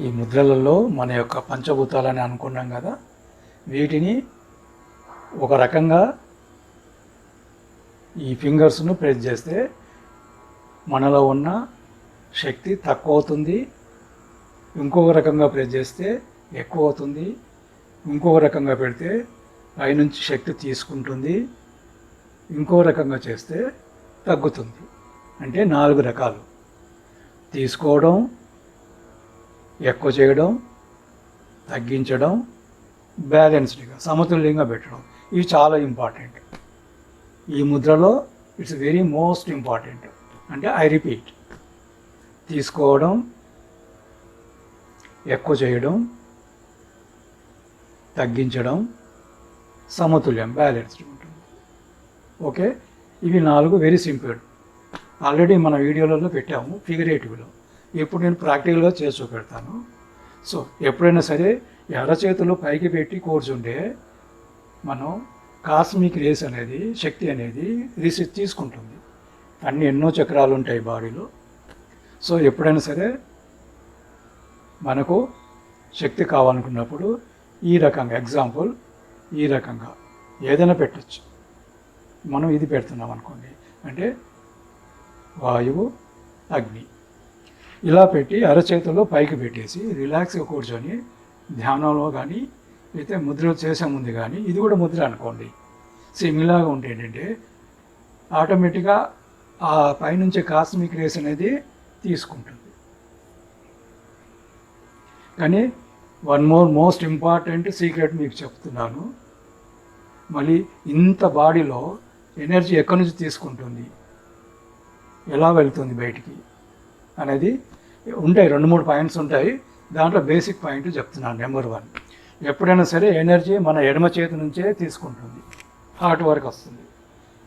ఈ ముద్రలలో మన యొక్క పంచభూతాలని అనుకున్నాం కదా వీటిని ఒక రకంగా ఈ ఫింగర్స్ను ప్రెస్ చేస్తే మనలో ఉన్న శక్తి తక్కువ అవుతుంది ఇంకొక రకంగా ప్రెస్ చేస్తే ఎక్కువ అవుతుంది ఇంకొక రకంగా పెడితే పైనుంచి శక్తి తీసుకుంటుంది ఇంకో రకంగా చేస్తే తగ్గుతుంది. అంటే నాలుగు రకాలు. తీసుకోవడం ఎక్కువ చేయడం తగ్గించడం బ్యాలెన్స్డ్గా సమతుల్యంగా పెట్టడం. ఇవి చాలా ఇంపార్టెంట్. ఈ ముద్రలో ఇట్స్ వెరీ మోస్ట్ ఇంపార్టెంట్. అంటే ఐ రిపీట్. తీసుకోవడం ఎక్కువ చేయడం తగ్గించడం సమతుల్యం బ్యాలెన్స్డ్ ఉంటుంది. ఓకే? ఇవి నాలుగు వెరీ సింపుల్. ఆల్రెడీ మన వీడియోలలో పెట్టాము ఫిగరేటివ్లో. ఇప్పుడు నేను ప్రాక్టికల్గా చేసి చూపెడతాను. సో ఎప్పుడైనా సరే ఎర్ర చేతులు పైకి పెట్టి కూర్చుంటే మనం కాస్మిక్ రేస్ అనేది శక్తి అనేది రిసీవ్ తీసుకుంటుంది. అన్ని ఎన్నో చక్రాలు ఉంటాయి బాడీలో. సో ఎప్పుడైనా సరే మనకు శక్తి కావాలనుకున్నప్పుడు ఈ రకంగా ఎగ్జాంపుల్ ఈ రకంగా ఏదైనా పెట్టచ్చు. మనం ఇది పెడుతున్నాం అనుకోండి. అంటే వాయువు అగ్ని. ఇలా పెట్టి అరచేతుల్లో పైకి పెట్టేసి రిలాక్స్గా కూర్చొని ధ్యానంలో కానీ అయితే ముద్ర చేసే ముందు కానీ ఇది కూడా ముద్ర అనుకోండి. సిమిలాగా ఉంటే ఏంటంటే ఆటోమేటిక్గా ఆ పైనుంచి కాస్మిక్ రేస్ అనేది తీసుకుంటుంది. కానీ one more most important secret మీకు చెప్తున్నాను. మళ్ళీ ఇంత బాడీలో ఎనర్జీ ఎక్కడి నుంచి తీసుకుంటుంది? ఎలా వెళ్తుంది బయటికి? అనేది ఉంటాయి రెండు మూడు పాయింట్స్ ఉంటాయి. దాంట్లో బేసిక్ పాయింట్ చెప్తున్నాను నెంబర్ వన్ ఎప్పుడైనా సరే ఎనర్జీ మన ఎడమ చేతి నుంచే తీసుకుంటుంది. హార్ట్ వరకు వస్తుంది.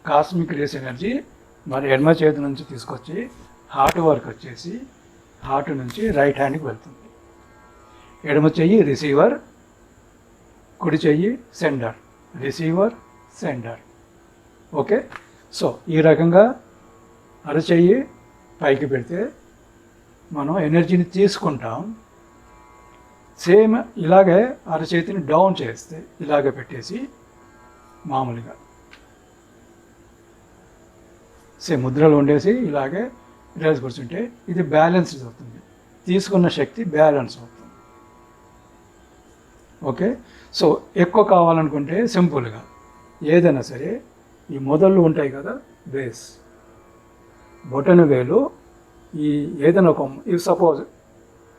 కాస్మిక్ రేస్ ఎనర్జీ మన ఎడమ చేతి నుంచి తీసుకొచ్చి హార్ట్ వరకు వచ్చేసి హార్ట్ నుంచి రైట్ హ్యాండ్కి వెళ్తుంది. ఎడమ చెయ్యి రిసీవర్ కుడి చెయ్యి sender receiver sender okay so ఈ రకంగా అరచెయ్యి పైకి పెడితే మనం ఎనర్జీని తీసుకుంటాం. సేమ్ ఇలాగే అరచేతిని డౌన్ చేస్తే ఇలాగే పెట్టేసి మామూలుగా. సేమ్ ముద్రలు ఉండేసి ఇలాగే రేస్ కూర్చుంటే ఇది బ్యాలెన్స్డ్ అవుతుంది. తీసుకున్న శక్తి బ్యాలెన్స్ అవుతుంది. ఓకే? సో ఎక్కువ కావాలనుకుంటే సింపుల్గా. ఏదైనా సరే ఈ మొదళ్ళు ఉంటాయి కదా బేస్. బొటన వేలు ఈ ఏదైనా ఒక ఇఫ్ సపోజ్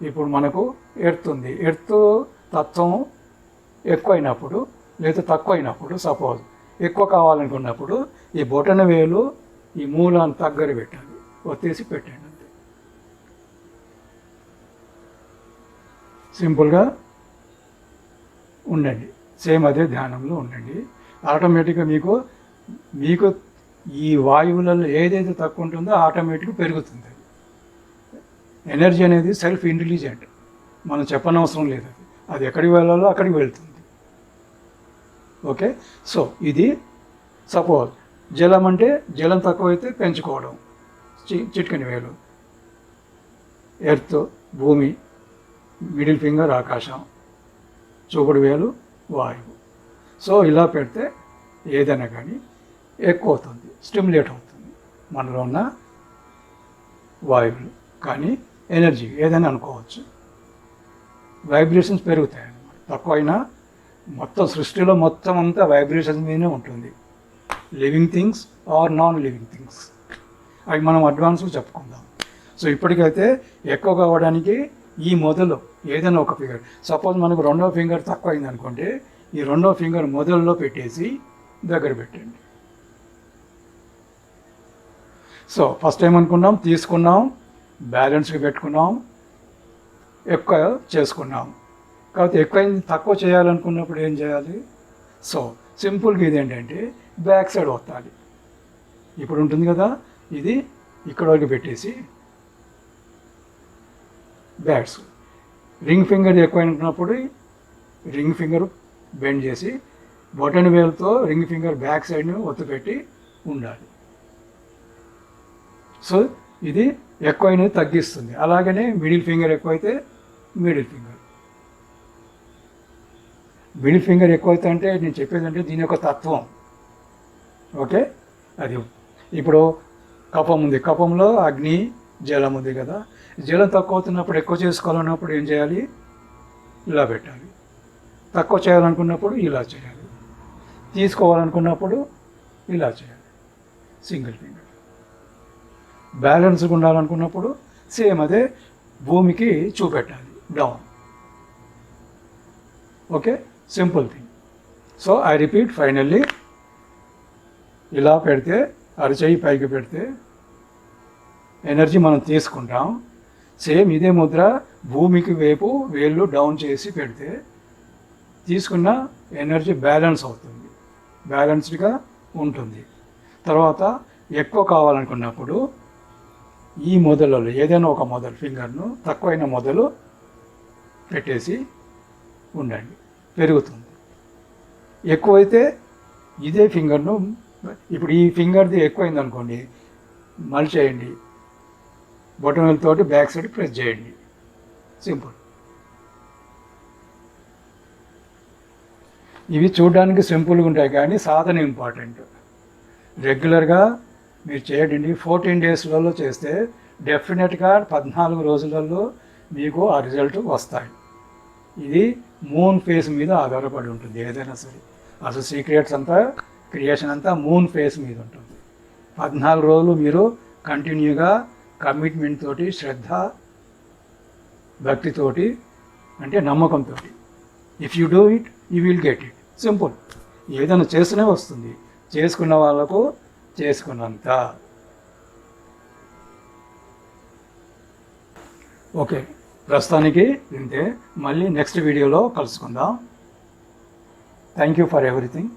ఇప్పుడు మనకు ఎర్త్ ఉంది. ఎర్త్ తత్వం ఎక్కువైనప్పుడు లేదా తక్కువ అయినప్పుడు సపోజ్ ఎక్కువ కావాలనుకున్నప్పుడు ఈ బొటన వేలు ఈ మూలాన్ని తగ్గర పెట్టాలి ఒత్తేసి పెట్టండి అంతే. సింపుల్గా ఉండండి. సేమ్ అదే ధ్యానంలో ఉండండి. ఆటోమేటిక్గా మీకు మీకు ఈ వాయువులలో ఏదైతే తక్కువ ఉంటుందో ఆటోమేటిక్గా పెరుగుతుంది. ఎనర్జీ అనేది సెల్ఫ్ ఇంటెలిజెంట్. మనం చెప్పనవసరం లేదు అది. అది ఎక్కడికి వెళ్ళాలో అక్కడికి వెళ్తుంది. ఓకే? సో ఇది సపోజ్ జలం అంటే జలం తక్కువైతే పెంచుకోవడం. చి- చిట్కని వేలు. ఎర్త్ భూమి మిడిల్ ఫింగర్ ఆకాశం చూపుడు వేలు వాయువు. సో ఇలా పెడితే ఏదైనా కానీ ఎక్కువ అవుతుంది స్టిమ్యులేట్ అవుతుంది. మనలో ఉన్న వాయువులు. కానీ ఎనర్జీ ఏదైనా అనుకోవచ్చు. వైబ్రేషన్స్ పెరుగుతాయి అన్నమాట. తక్కువైనా మొత్తం సృష్టిలో మొత్తం అంతా వైబ్రేషన్స్ మీదనే ఉంటుంది. Living things or non living things అవి మనం అడ్వాన్స్గా చెప్పుకుందాం. సో ఇప్పటికైతే ఎక్కువ కావడానికి ఈ మొదలు ఏదైనా ఒక ఫింగర్ సపోజ్ మనకు రెండో ఫింగర్ తక్కువ అయింది అనుకోండి ఈ రెండో ఫింగర్ మొదల్లో పెట్టేసి దగ్గర పెట్టండి. సో ఫస్ట్ ఏమనుకున్నాం? తీసుకున్నాం. బ్యాలెన్స్గా పెట్టుకున్నాం ఎక్కువ చేసుకున్నాం. కాబట్టి ఎక్కువైంది తక్కువ చేయాలనుకున్నప్పుడు ఏం చేయాలి? సో సింపుల్గా ఇది ఏంటంటే బ్యాక్ సైడ్ వత్తాలి. ఇప్పుడు ఉంటుంది కదా ఇది ఇక్కడ వరకు పెట్టేసి బ్యాట్స్. రింగ్ ఫింగర్ ఎక్కువ అనుకున్నప్పుడు రింగ్ ఫింగర్ బెండ్ చేసి బొటన్ వేలతో రింగ్ ఫింగర్ బ్యాక్ సైడ్ని ఒత్తు పెట్టి ఉండాలి. సో ఇది ఎక్కువైనది తగ్గిస్తుంది. అలాగనే మిడిల్ ఫింగర్ ఎక్కువైతే మిడిల్ ఫింగర్. మిడిల్ ఫింగర్ ఎక్కువైతే అంటే నేను చెప్పేది అంటే దీని యొక్క తత్వం. ఓకే? అది ఇప్పుడు కపం ఉంది. కపంలో అగ్ని జలం ఉంది కదా. జలం తక్కువ అవుతున్నప్పుడు ఎక్కువ చేసుకోవాలన్నప్పుడు ఏం చేయాలి? ఇలా పెట్టాలి. తక్కువ చేయాలనుకున్నప్పుడు ఇలా చేయాలి. తీసుకోవాలనుకున్నప్పుడు ఇలా చేయాలి. Single finger. బ్యాలెన్స్గా ఉండాలనుకున్నప్పుడు సేమ్ అదే భూమికి చూపెట్టాలి. Down okay simple thing so I repeat finally ఇలా పెడితే అరచేయి పైకి పెడితే ఎనర్జీ మనం తీసుకుంటాం. సేమ్ ఇదే ముద్ర భూమికి వైపు వేళ్ళు డౌన్ చేసి పెడితే తీసుకున్న ఎనర్జీ బ్యాలెన్స్ అవుతుంది. బ్యాలెన్స్డ్గా ఉంటుంది. తర్వాత ఎక్కువ కావాలనుకున్నప్పుడు ఈ మొదలలో ఏదైనా ఒక మొదలు ఫింగర్ను తక్కువైన మొదలు పెట్టేసి ఉండండి. పెరుగుతుంది. ఎక్కువైతే ఇదే ఫింగర్ను ఇప్పుడు ఈ ఫింగర్ది ఎక్కువైంది అనుకోండి మళ్ళీ చేయండి. బొటనల తోటి బ్యాక్ సైడ్ ప్రెస్ చేయండి. సింపుల్ ఇవి చూడడానికి సింపుల్గా ఉంటాయి కానీ సాధన ఇంపార్టెంట్ రెగ్యులర్గా మీరు చేయండి. ఫోర్టీన్ డేస్లలో చేస్తే డెఫినెట్గా పద్నాలుగు రోజులలో మీకు ఆ రిజల్ట్ వస్తాయి. ఇది మూన్ ఫేస్ మీద ఆధారపడి ఉంటుంది. ఏదైనా సరే. అసలు సీక్రెట్స్ అంతా క్రియేషన్ అంతా మూన్ ఫేస్ మీద ఉంటుంది. పద్నాలుగు రోజులు మీరు కంటిన్యూగా కమిట్మెంట్ తోటి శ్రద్ధ భక్తితోటి అంటే నమ్మకంతో if you do it you will get it. Simple. ఏదైనా చేస్తూనే వస్తుంది. చేసుకున్న వాళ్ళకు చేసుకున్నంత. ఓకే ప్రస్తుతానికి ఇంతే. మళ్ళీ నెక్స్ట్ వీడియోలో కలుసుకుందాం. Thank you for everything